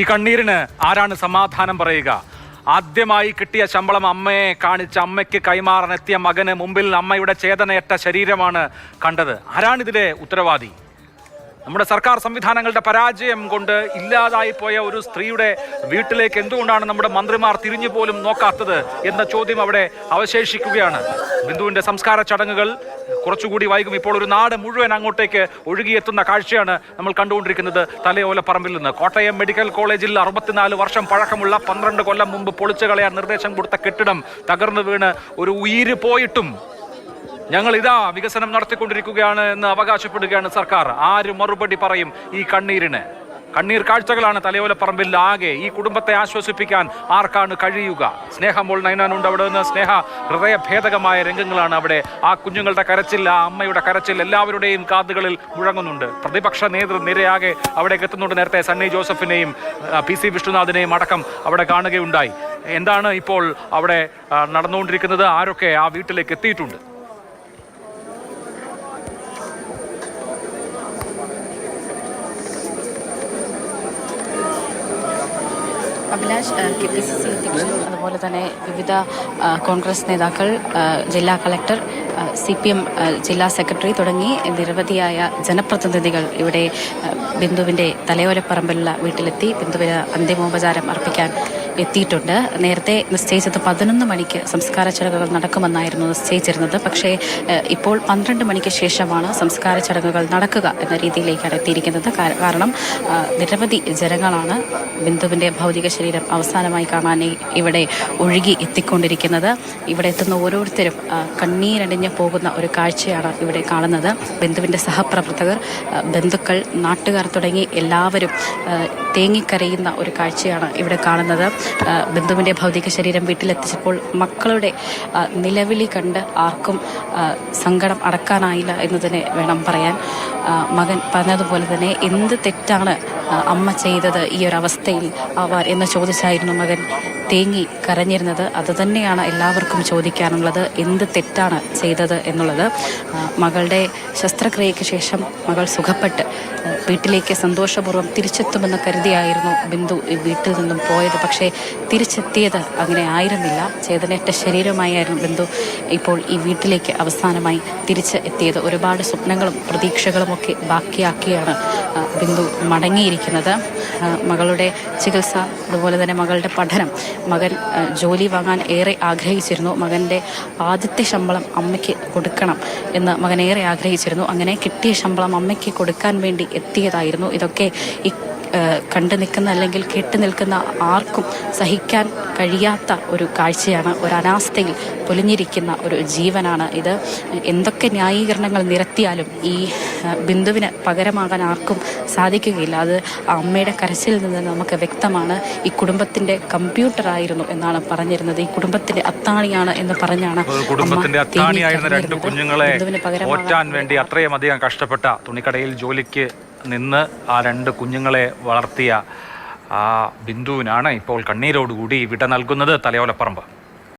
ഈ കണ്ണീരിന് ആരാണ് സമാധാനം പറയുക? ആദ്യമായി കിട്ടിയ ശമ്പളം അമ്മയെ കാണിച്ച് അമ്മയ്ക്ക് കൈമാറാൻ എത്തിയ മകന് മുമ്പിൽ അമ്മയുടെ ചേതനയറ്റ ശരീരമാണ് കണ്ടത്. ആരാണിതിലെ ഉത്തരവാദി? നമ്മുടെ സർക്കാർ സംവിധാനങ്ങളുടെ പരാജയം കൊണ്ട് ഇല്ലാതായി പോയ ഒരു സ്ത്രീയുടെ വീട്ടിലേക്ക് എന്തുകൊണ്ടാണ് നമ്മുടെ മന്ത്രിമാർ തിരിഞ്ഞു പോലും നോക്കാത്തത് എന്ന ചോദ്യം അവിടെ അവശേഷിക്കുകയാണ്. ബിന്ദുവിന്റെ സംസ്കാര ചടങ്ങുകൾ കുറച്ചുകൂടി വൈകും. ഇപ്പോൾ ഒരു നാട് മുഴുവൻ അങ്ങോട്ടേക്ക് ഒഴുകിയെത്തുന്ന കാഴ്ചയാണ് നമ്മൾ കണ്ടുകൊണ്ടിരിക്കുന്നത് തലയോലപ്പറമ്പിൽ നിന്ന്. കോട്ടയം മെഡിക്കൽ കോളേജിൽ അറുപത്തിനാല് വർഷം പഴക്കമുള്ള പന്ത്രണ്ട് കൊല്ലം മുമ്പ് പൊളിച്ചു കളയാൻ നിർദ്ദേശം കൊടുത്ത കെട്ടിടം തകർന്നു വീണ് ഒരു ഉയിര് പോയിട്ടും ഞങ്ങൾ ഇതാ വികസനം നടത്തിക്കൊണ്ടിരിക്കുകയാണ് എന്ന് അവകാശപ്പെടുകയാണ് സർക്കാർ. ആര് മറുപടി പറയും ഈ കണ്ണീരിന്? കണ്ണീർ കാഴ്ചകളാണ് തലയോലപ്പറമ്പിൽ ആകെ. ഈ കുടുംബത്തെ ആശ്വസിപ്പിക്കാൻ ആർക്കാണ് കഴിയുക? സ്നേഹമോൾ നയനാനുണ്ട് അവിടെ നിന്ന്. സ്നേഹ ഹൃദയഭേദകമായ രംഗങ്ങളാണ് അവിടെ. ആ കുഞ്ഞുങ്ങളുടെ കരച്ചിൽ ആ അമ്മയുടെ കരച്ചിൽ എല്ലാവരുടെയും കാതുകളിൽ മുഴങ്ങുന്നുണ്ട്. പ്രതിപക്ഷ നേതൃനിരയാകെ അവിടെ എത്തുന്നുണ്ട് നേരത്തെ സണ്ണി ജോസഫിനെയും പി സി വിഷ്ണുനാഥിനെയും അടക്കം അവിടെ കാണുകയുണ്ടായി. എന്താണ് ഇപ്പോൾ അവിടെ നടന്നുകൊണ്ടിരിക്കുന്നത്? ആരൊക്കെ ആ വീട്ടിലേക്ക് എത്തിയിട്ടുണ്ട്? Abhilash K P C C അധ്യക്ഷൻ അതുപോലെ തന്നെ വിവിധ കോൺഗ്രസ് നേതാക്കൾ ജില്ലാ കളക്ടർ സി പി എം ജില്ലാ സെക്രട്ടറി തുടങ്ങി നിരവധിയായ ജനപ്രതിനിധികൾ ഇവിടെ ബിന്ദുവിന്റെ തലയോലപ്പറമ്പിലുള്ള വീട്ടിലെത്തി ബിന്ദുവിന് അന്തിമോപചാരം അർപ്പിക്കാൻ എത്തിയിട്ടുണ്ട്. നേരത്തെ നിശ്ചയിച്ചത് പതിനൊന്ന് മണിക്ക് സംസ്കാര ചടങ്ങുകൾ നടക്കുമെന്നായിരുന്നു നിശ്ചയിച്ചിരുന്നത്. പക്ഷേ ഇപ്പോൾ പന്ത്രണ്ട് മണിക്ക് ശേഷമാണ് സംസ്കാര ചടങ്ങുകൾ നടക്കുക എന്ന രീതിയിലേക്കാണ് എത്തിയിരിക്കുന്നത്. കാരണം നിരവധി ജനങ്ങളാണ് ബിന്ദുവിന്റെ ഭൗതിക ശരീരം അവസാനമായി കാണാൻ ഇവിടെ ഒഴുകി എത്തിക്കൊണ്ടിരിക്കുന്നത്. ഇവിടെ എത്തുന്ന ഓരോരുത്തരും കണ്ണീരണിഞ്ഞ് പോകുന്ന ഒരു കാഴ്ചയാണ് ഇവിടെ കാണുന്നത്. ബിന്ദുവിന്റെ സഹപ്രവർത്തകർ ബന്ധുക്കൾ നാട്ടുകാർ തുടങ്ങി എല്ലാവരും തേങ്ങിക്കരയുന്ന ഒരു കാഴ്ചയാണ് ഇവിടെ കാണുന്നത്. ആ, ബിന്ദുവിന്റെ ഭൗതിക ശരീരം വീട്ടിലെത്തിച്ചപ്പോൾ മക്കളുടെ നിലവിളി കണ്ട് ആർക്കും സങ്കടം അടക്കാനായില്ല എന്ന് തന്നെ വേണം പറയാൻ. മകൻ പറഞ്ഞതുപോലെ തന്നെ എന്ത് തെറ്റാണ് അമ്മ ചെയ്തത് ഈ ഒരു അവസ്ഥയിൽ ആവാൻ എന്ന് ചോദിച്ചായിരുന്നു മകൻ. തേങ്ങി കരഞ്ഞിരുന്നത് അത് തന്നെയാണ് എല്ലാവർക്കും ചോദിക്കാനുള്ളത്. എന്ത് തെറ്റാണ് ചെയ്തത് എന്നുള്ളത്. മകളുടെ ശസ്ത്രക്രിയയ്ക്ക് ശേഷം മകൾ സുഖപ്പെട്ട് വീട്ടിലേക്ക് സന്തോഷപൂർവം തിരിച്ചെത്തുമെന്ന് കരുതിയായിരുന്നു ബിന്ദു വീട്ടിൽ നിന്നും പോയത്. പക്ഷേ തിരിച്ചെത്തിയത് അങ്ങനെ ആയിരുന്നില്ല. ചേതനേറ്റ ശരീരമായിരുന്നു ബിന്ദു ഇപ്പോൾ ഈ വീട്ടിലേക്ക് അവസാനമായി തിരിച്ച് എത്തിയത്. ഒരുപാട് സ്വപ്നങ്ങളും പ്രതീക്ഷകളുമൊക്കെ ബാക്കിയാക്കിയാണ് ബിന്ദു മടങ്ങിയിരിക്കുന്നത്. മകളുടെ ചികിത്സ അതുപോലെ തന്നെ മകളുടെ പഠനം. മകൻ ജോലി വാങ്ങാൻ ഏറെ ആഗ്രഹിച്ചിരുന്നു. മകന്റെ ആദ്യത്തെ ശമ്പളം അമ്മയ്ക്ക് കൊടുക്കണം എന്ന് മകൻ ഏറെ ആഗ്രഹിച്ചിരുന്നു. അങ്ങനെ കിട്ടിയ ശമ്പളം അമ്മയ്ക്ക് കൊടുക്കാൻ വേണ്ടി എത്തിയതായിരുന്നു. ഇതൊക്കെ കണ്ടു നിൽക്കുന്ന അല്ലെങ്കിൽ കേട്ടു നിൽക്കുന്ന ആർക്കും സഹിക്കാൻ കഴിയാത്ത ഒരു കാഴ്ചയാണ് ഒരു അനാസ്ഥയിൽ പൊലിഞ്ഞിരിക്കുന്ന ഒരു ജീവനാണ് ഇത്. എന്തൊക്കെ ന്യായീകരണങ്ങൾ നിരത്തിയാലും ഈ ബിന്ദുവിന് പകരമാകാൻ ആർക്കും സാധിക്കുകയില്ല. അത് ആ അമ്മയുടെ കരച്ചിൽ നിന്ന് നമുക്ക് വ്യക്തമാണ്. ഈ കുടുംബത്തിന്റെ കമ്പ്യൂട്ടറായിരുന്നു എന്നാണ് പറഞ്ഞിരുന്നത്. ഈ കുടുംബത്തിന്റെ അത്താണിയാണ് എന്ന് പറഞ്ഞാണ് കുടുംബത്തിന്റെ അത്താണിയായിരുന്ന രണ്ട് കുഞ്ഞുങ്ങളെ ബിന്ദുവിന് പകരം പോറ്റാൻ വേണ്ടി അത്രയും അധികം കഷ്ടപ്പെട്ട തുണിക്കടയിൽ ജോലിക്ക് നിന്ന് ആ രണ്ട് കുഞ്ഞുങ്ങളെ വളർത്തിയ ആ ബിന്ദുവിനാണ് ഇപ്പോൾ കണ്ണീരോടുകൂടി വിട നൽകുന്നത് തലയോലപ്പറമ്പ്.